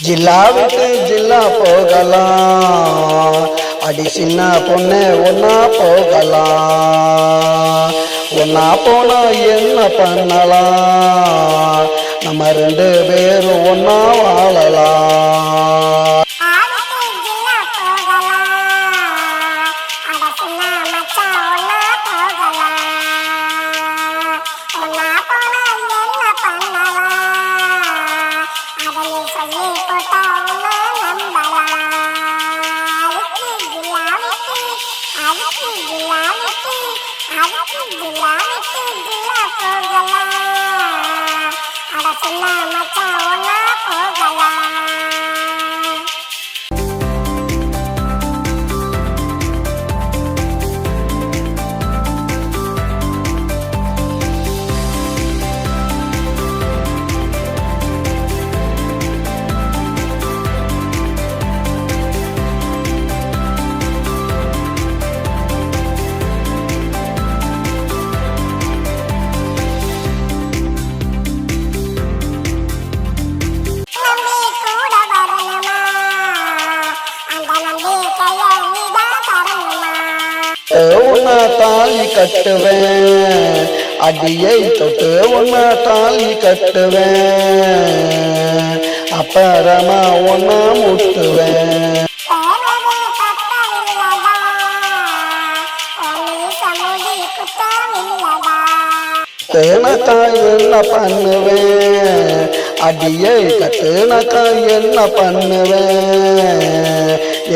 ஜில்லா விட்டு ஜில்லா போகலாம். அடி சின்ன பொண்ணு ஒன்னா போகலாம். ஒன்னா போனா என்ன பண்ணலாம்? நம்ம ரெண்டு பேரும் ஒன்னா வாழலாம். அட சின்ன உன்ன தாலி கட்டுவேன். அடியை தொட்டு உன்ன தாலி கட்டுவேன். அப்புறமா ஒன்ன முட்டுவேன். தேனக்காய் என்ன பண்ணுவேன். அடியை கட்டுனக்காய் என்ன பண்ணுவேன்.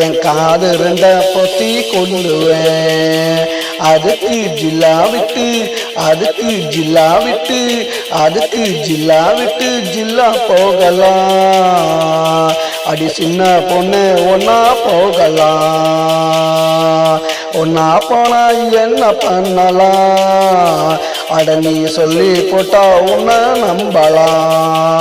என் காது இருந்த பொத்தி கொள்ளுவேன் அதுக்கு ஜில்லா விட்டு அதுக்கு ஜில்லா விட்டு அதுக்கு ஜில்லா விட்டு ஜில்லா போகலாம். அடி சின்ன பொண்ணு ஒன்னா போகலாம். ஒன்னா போனா என்ன பண்ணலாம்? அட நீ சொல்லி போட்டா உன்னை நம்பலாம்.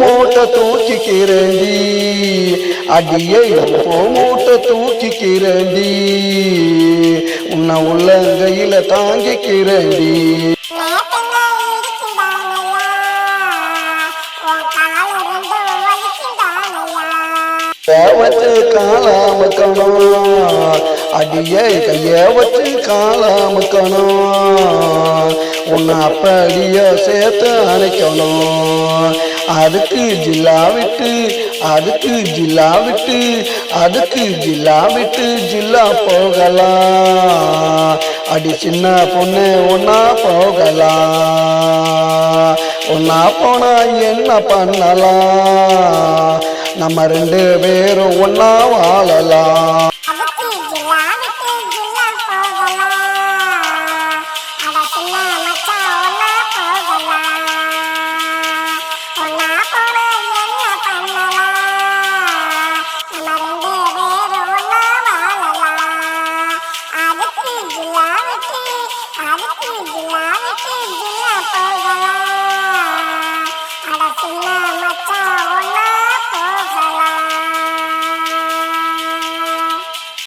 மூட்டை தூக்கிக்கிறேண்டி அடியை எப்போ மூட்டை தூக்கிக்கிறேண்டி உன்னை உள்ளங்கையில தாங்கிக்கிறேண்டி நேத்துங்க இடிக்குதானையா உன் கால அடியை கைய வச்சு காலாமுக்கணும் உன்னை அப்படிய சேர்த்து அணைக்கணும். அதுக்கு ஜில்லா விட்டு அதுக்கு ஜில்லா விட்டு அதுக்கு ஜில்லா விட்டு ஜில்லா போகலாம் அடி சின்ன பொண்ணு ஒன்னா போகலாம் ஒன்னா போனா என்ன பண்ணலாம் நம்ம ரெண்டு பேரும் ஒன்னா வாழலாம்